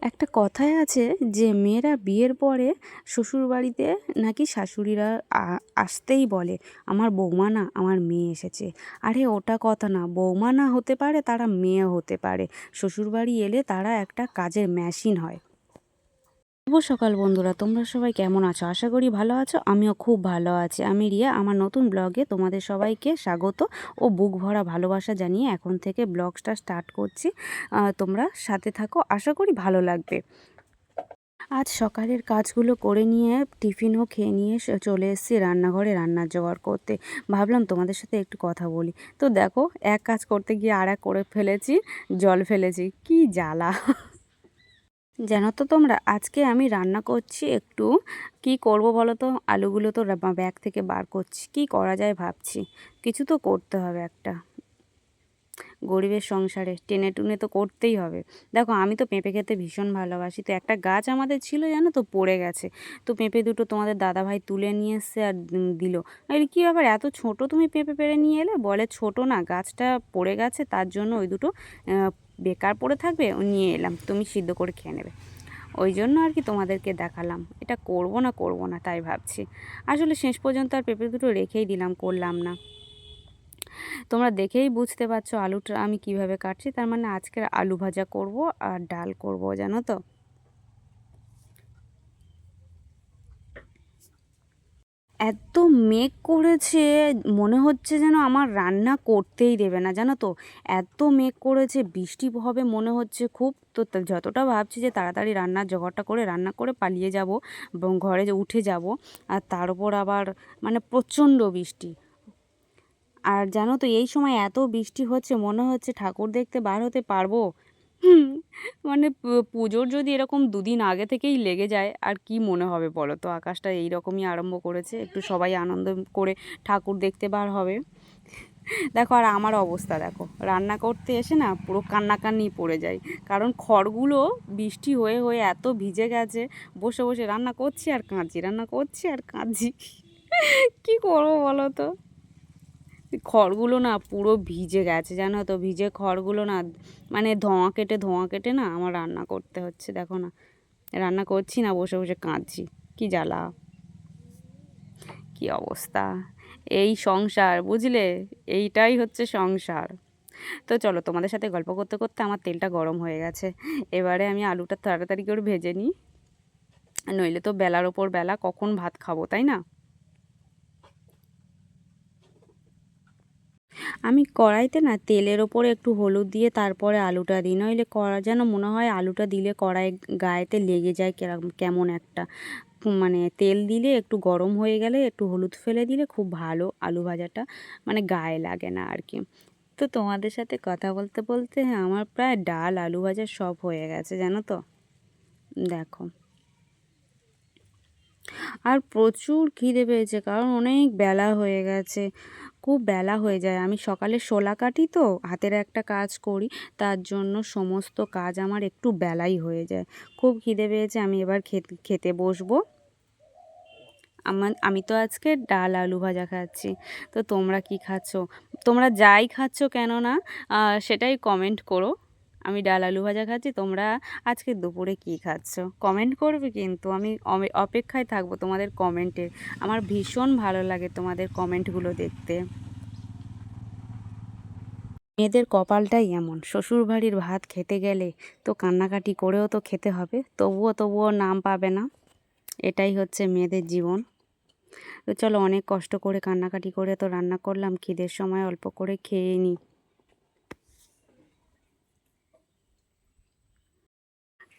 একটা কথায় আছে যে, মেয়েরা বিয়ের পরে শ্বশুরবাড়িতে নাকি শাশুড়িরা আসতেই বলে, আমার বৌমা না, আমার মেয়ে এসেছে। আরে, ওটা কথা না, বৌমা না হতে পারে, তারা মেয়ে হতে পারে। শ্বশুরবাড়ি এলে তারা একটা কাজের মেশিন হয়। শুভ সকাল বন্ধুরা, তোমরা সবাই কেমন আছো? আশা করি ভালো আছো, আমিও খুব ভালো আছি। আমি রিয়া, আমার নতুন ব্লগে তোমাদের সবাইকে স্বাগত ও বুক ভরা ভালোবাসা জানিয়ে এখন থেকে ব্লগটা স্টার্ট করছি। তোমরা সাথে থাকো, আশা করি ভালো লাগবে। আজ সকালের কাজগুলো করে নিয়ে টিফিনও খেয়ে নিয়ে চলে এসেছি রান্নাঘরে রান্নার জোগাড় করতে। ভাবলাম তোমাদের সাথে একটু কথা বলি। তো দেখো, এক কাজ করতে গিয়ে আর করে ফেলেছি, জল ফেলেছি। কি জ্বালা! জানো তো তোমরা, আজকে আমি রান্না করছি একটু, কি করব বলো তো? আলুগুলো তো ব্যাগ থেকে বার করছি, কি করা যায় ভাবছি। কিছু তো করতে হবে একটা। গরিবের সংসারে, টেনে টুনে তো করতেই হবে। দেখো, আমি তো পেঁপে খেতে ভীষণ ভালোবাসি। তো একটা গাছ আমাদের ছিল জানো তো, পড়ে গেছে। তো পেঁপে দুটো তোমাদের দাদাভাই তুলে নিয়ে এসছে আর দিল। আমি কী ব্যাপার, এত ছোট তুমি পেঁপে পেড়ে নিয়ে এলে? বলে ছোট না, গাছটা পড়ে গেছে, তার জন্য ওই দুটো বেকার পড়ে থাকবে, ও নিয়ে এলাম, তুমি সিদ্ধ করে খেয়ে নেবে। ওই জন্য আর কি তোমাদেরকে দেখালাম। এটা করব না করব না, তাই ভাবছি। আসলে শেষ পর্যন্ত আর পেঁপে দুটো রেখেই দিলাম, করলাম না। তোমরা দেখেই বুঝতে পারছ আলুটা আমি কীভাবে কাটছি। তার মানে আজকের আলু ভাজা করব আর ডাল করব, জানো তো? এত মেঘ করেছে, মনে হচ্ছে যেন আমার রান্না করতেই দেবে না, জানো তো? এত মেঘ করেছে, বৃষ্টি হবে মনে হচ্ছে খুব। তো যতটা ভাবছি যে তাড়াতাড়ি রান্নার জোগাড়টা করে, রান্না করে পালিয়ে যাব, এবং ঘরে উঠে যাব, আর তার উপর আবার মানে প্রচণ্ড বৃষ্টি। আর জানো তো, এই সময় এত বৃষ্টি হচ্ছে, মনে হচ্ছে ঠাকুর দেখতে বার হতে পারব? হুম, মানে পুজোর যদি এরকম দুদিন আগে থেকেই লেগে যায় আর কি মনে হবে বলো তো? আকাশটা এই রকমই আরম্ভ করেছে একটু সবাই আনন্দ করে ঠাকুর দেখতে বার হবে। দেখো আর আমার অবস্থা দেখো রান্না করতে এসে না পুরো কান্নাকান্নি পড়ে যায় কারণ খড়গুলো বৃষ্টি হয়ে হয়ে এত ভিজে গেছে বসে বসে রান্না করছি আর কাঁদছি রান্না করছি আর কাঁদছি কি করব বলো তো? খড়গুলো না পুরো ভিজে গেছে, জানো তো? ভিজে খড়গুলো না মানে ধোঁয়া কেটে ধোঁয়া কেটে না আমার রান্না করতে হচ্ছে, দেখো না। রান্না করছি না, বসে বসে কাঁদছি। কি জ্বালা? কি অবস্থা? এই সংসার, বুঝলে? এইটাই হচ্ছে সংসার। তো চলো, তোমাদের সাথে গল্প করতে করতে আমার তেলটা গরম হয়ে গেছে। এবারে আমি আলুটা তাড়াতাড়ি করে ভেজে নিই। নইলে তো বেলার ওপর বেলা কখন ভাত খাব, তাই না? আমি কড়াইতে না তেলের ওপরে একটু হলুদ দিয়ে তারপরে আলুটা দিই। নইলে কড়া যেন মনে হয় আলুটা দিলে কড়াই গায়েতে লেগে যায় কেরকম কেমন একটা। মানে তেল দিলে একটু গরম হয়ে গেলে একটু হলুদ ফেলে দিলে খুব ভালো আলু ভাজাটা। মানে গায়ে লাগে না আর কি। তো তোমাদের সাথে কথা বলতে বলতে আমার প্রায় ডাল, আলু ভাজা সব হয়ে গেছে, জানো তো? দেখো। আর প্রচুর খিদে পেয়েছে, কারণ অনেক বেলা হয়ে গেছে। খুব বেলা হয়ে যায়। আমি সকালে শোলা কাটি তো, হাতের একটা কাজ করি, তার জন্য সমস্ত কাজ আমার একটু বেলাই হয়ে যায়। খুব খিদে পেয়েছে, আমি এবার খেতে খেতে বসবো। আমার, আমি তো আজকে ডাল আলু ভাজা খাচ্ছি। তো তোমরা কি খাচ্ছ? তোমরা যাই খাচ্ছ কেন না সেটাই কমেন্ট করো। আমি ডাল আলু ভাজা খাচ্ছি, তোমরা আজকে দুপুরে কি খাচ্ছ? কমেন্ট করবে কিন্তু, আমি অপেক্ষায় থাকব তোমাদের কমেন্টের আমার ভীষণ ভালো লাগে তোমাদের কমেন্টগুলো দেখতে। মেয়েদের কপালটাই এমন, শ্বশুরবাড়ির ভাত খেতে গেলে তো কান্নাকাটি করেও তো খেতে হবে, তবুও তবুও নাম পাবে না। এটাই হচ্ছে মেয়েদের জীবন। তো চলো অনেক কষ্ট করে কান্নাকাটি করে তো রান্না করলাম, খিদের সময় অল্প করে খেয়ে নিই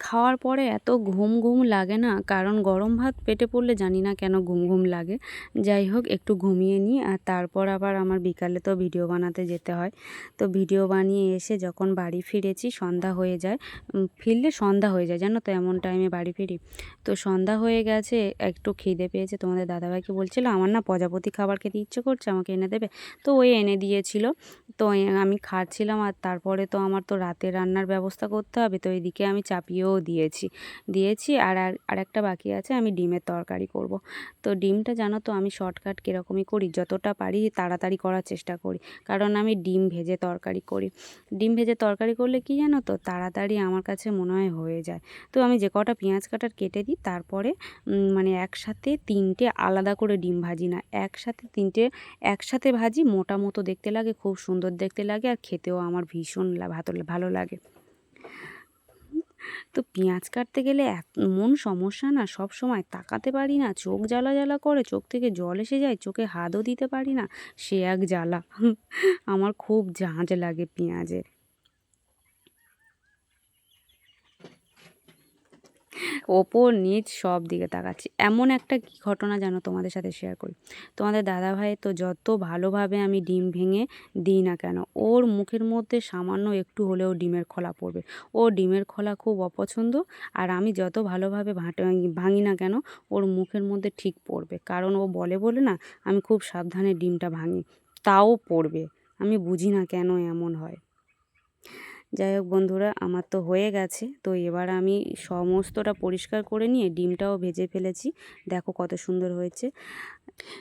খাওয়ার পরে এত ঘুম ঘুম লাগে না, কারণ গরম ভাত পেটে পড়লে জানি না কেন ঘুম ঘুম লাগে। যাই হোক, একটু ঘুমিয়ে নিই, আর তারপর আবার আমার বিকালে তো ভিডিও বানাতে যেতে হয়। তো ভিডিও বানিয়ে এসে যখন বাড়ি ফিরেছি, সন্ধ্যা হয়ে যায়। ফিরলে সন্ধ্যা হয়ে যায়, জানো তো এমন টাইমে বাড়ি ফিরি। তো সন্ধ্যা হয়ে গেছে, একটু খিদে পেয়েছে, তোমাদের দাদাভাইকে বলছিল, আমার না প্রজাপতি খাবার খেতে ইচ্ছে করছে, আমাকে এনে দেবে? তো ওই এনে দিয়েছিল। তো আমি খাচ্ছিলাম, আর তারপরে তো আমার তো রাতে রান্নার ব্যবস্থা করতে হবে, তো এদিকে আমি চাপিয়েও দিয়েছি। দিয়েছি আর আর, আরেকটা বাকি আছে, আমি ডিমের তরকারি করব। তো ডিমটা জানো তো আমি শর্টকাট কীরকমই করি, যতটা পারি তাড়াতাড়ি করার চেষ্টা করি। কারণ আমি ডিম ভেজে তরকারি করি। ডিম ভেজে তরকারি করলে কি জানো তো, তাড়াতাড়ি আমার কাছে মনে হয় হয়ে যায়। তো আমি যে কটা পেঁয়াজ কাটার কেটে দিই, তারপরে মানে একসাথে তিনটে আলাদা করে ডিম ভাজি না, একসাথে তিনটে, একসাথে ভাজি মোটা মতো দেখতে লাগে, খুব সুন্দর দেখতে লাগে আর খেতেও আমার ভীষণ ভালো লাগে। তো পেঁয়াজ কাটতে গেলে মন সমস্যা না, সব সময় তাকাতে পারি না, চোখ জ্বালা জ্বালা করে, চোখ থেকে জল এসে যায়, চোখে হাতও দিতে পারি না, সে এক জ্বালা। আমার খুব ঝাঁঝ লাগে পেঁয়াজের। ওপর, নিচ সব দিকে তাকাচ্ছি। এমন একটা কি ঘটনা জানো তোমাদের সাথে শেয়ার করি? তোমাদের দাদাভাই তো যত ভালোভাবে আমি ডিম ভেঙে দিই না কেন, ওর মুখের মধ্যে সামান্য একটু হলেও ডিমের খোলা পড়বে। ও ডিমের খোলা খুব অপছন্দ আর আমি যত ভালোভাবে ভাঁটে ভাঙি না কেন, ওর মুখের মধ্যে ঠিক পড়বে। কারণ ও বলে বলে না, আমি খুব সাবধানে ডিমটা ভাঙি। তাও পড়বে। আমি বুঝি না কেন এমন হয়। যাই হোক বন্ধুরা, আমার তো হয়ে গেছে। তো এবার আমি সমস্তটা পরিষ্কার করে নিয়ে ডিমটাও ভেজে ফেলেছি। দেখো কত সুন্দর হয়েছে।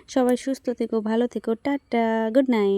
সবাই সুস্থ থেকো, ভালো থেকো, টাটা, গুড নাইট।